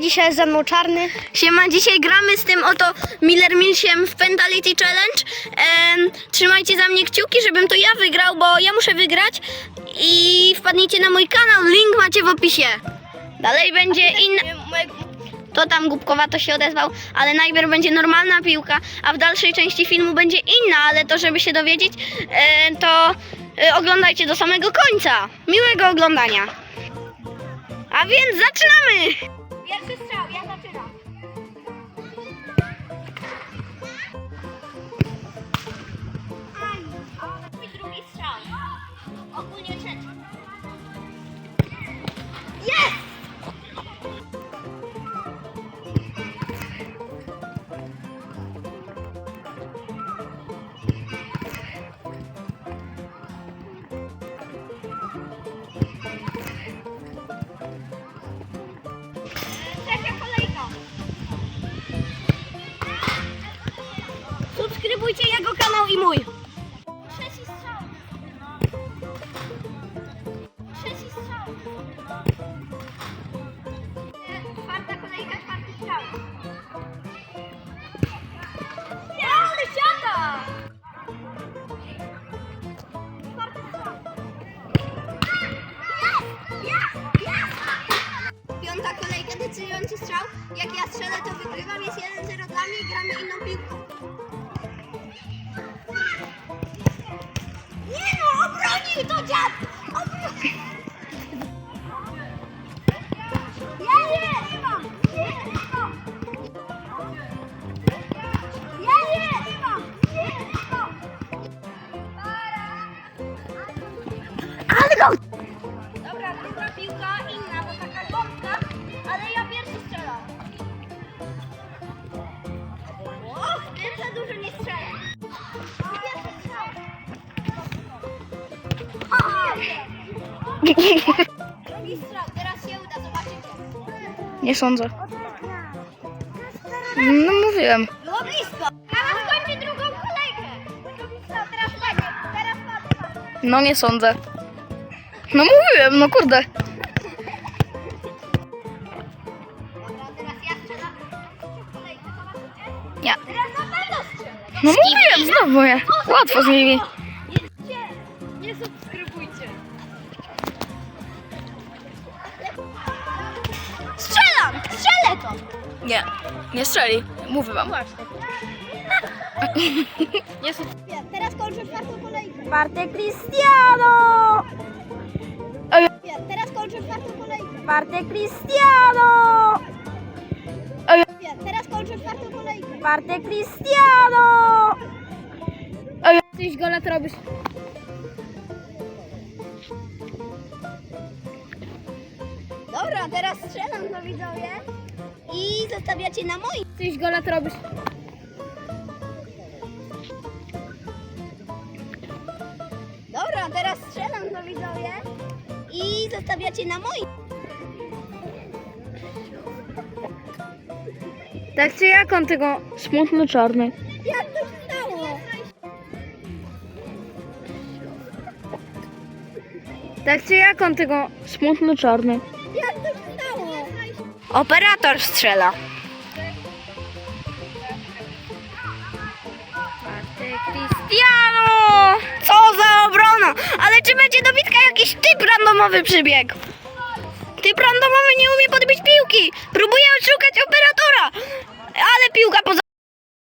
dzisiaj jest ze mną Czarny. Siema, dzisiaj gramy z tym oto Miller Millsiem w Pentality Challenge. Em, trzymajcie za mnie kciuki, żebym to ja wygrał, bo ja muszę wygrać. I wpadnijcie na mój kanał, link macie w opisie. Dalej będzie inna... To tam głupkowato się odezwał, ale najpierw będzie normalna piłka, a w dalszej części filmu będzie inna, ale to żeby się dowiedzieć, e, to e, oglądajcie do samego końca. Miłego oglądania. A więc zaczynamy! Ogólnie kolejka. Subskrybujcie jego kanał i mój. Decydujący strzał. Jak ja strzelę, to wygrywam. Jest 1-0 dla mnie i gramy inną piłką. Nie no, obronił to dziad! Obronił! Teraz się uda. Nie sądzę. No mówiłem. Było blisko. Teraz kończy drugą kolejkę. Teraz teraz. No nie sądzę. No mówiłem, no kurde. Nie. No mówiłem, znowu je. Łatwo z nimi. Nie, nie strzeli. Mówię wam. Nie Teraz kończę czwartą kolejkę. Bartek Cristiano! Teraz kończę czwartą kolejkę. Bartek Cristiano! Teraz kończę czwartą kolejkę. Bartek Cristiano! Coś gola to robisz. Dobra, teraz strzelam to widzowie. I zostawiacie na moim. Coś gola to robisz. Dobra, teraz strzelam to widzowie. I zostawiacie na moim. Tak czy jak on tego... Smutny czarny. Jak to się stało? Tak czy jak on tego... Smutny czarny. Jak to się? Operator strzela. Cristiano! Co za obrona! Ale czy będzie dobitka jakiś typ randomowy przybiegł? Typ randomowy nie umie podbić piłki. Próbuje szukać operatora. Ale piłka poza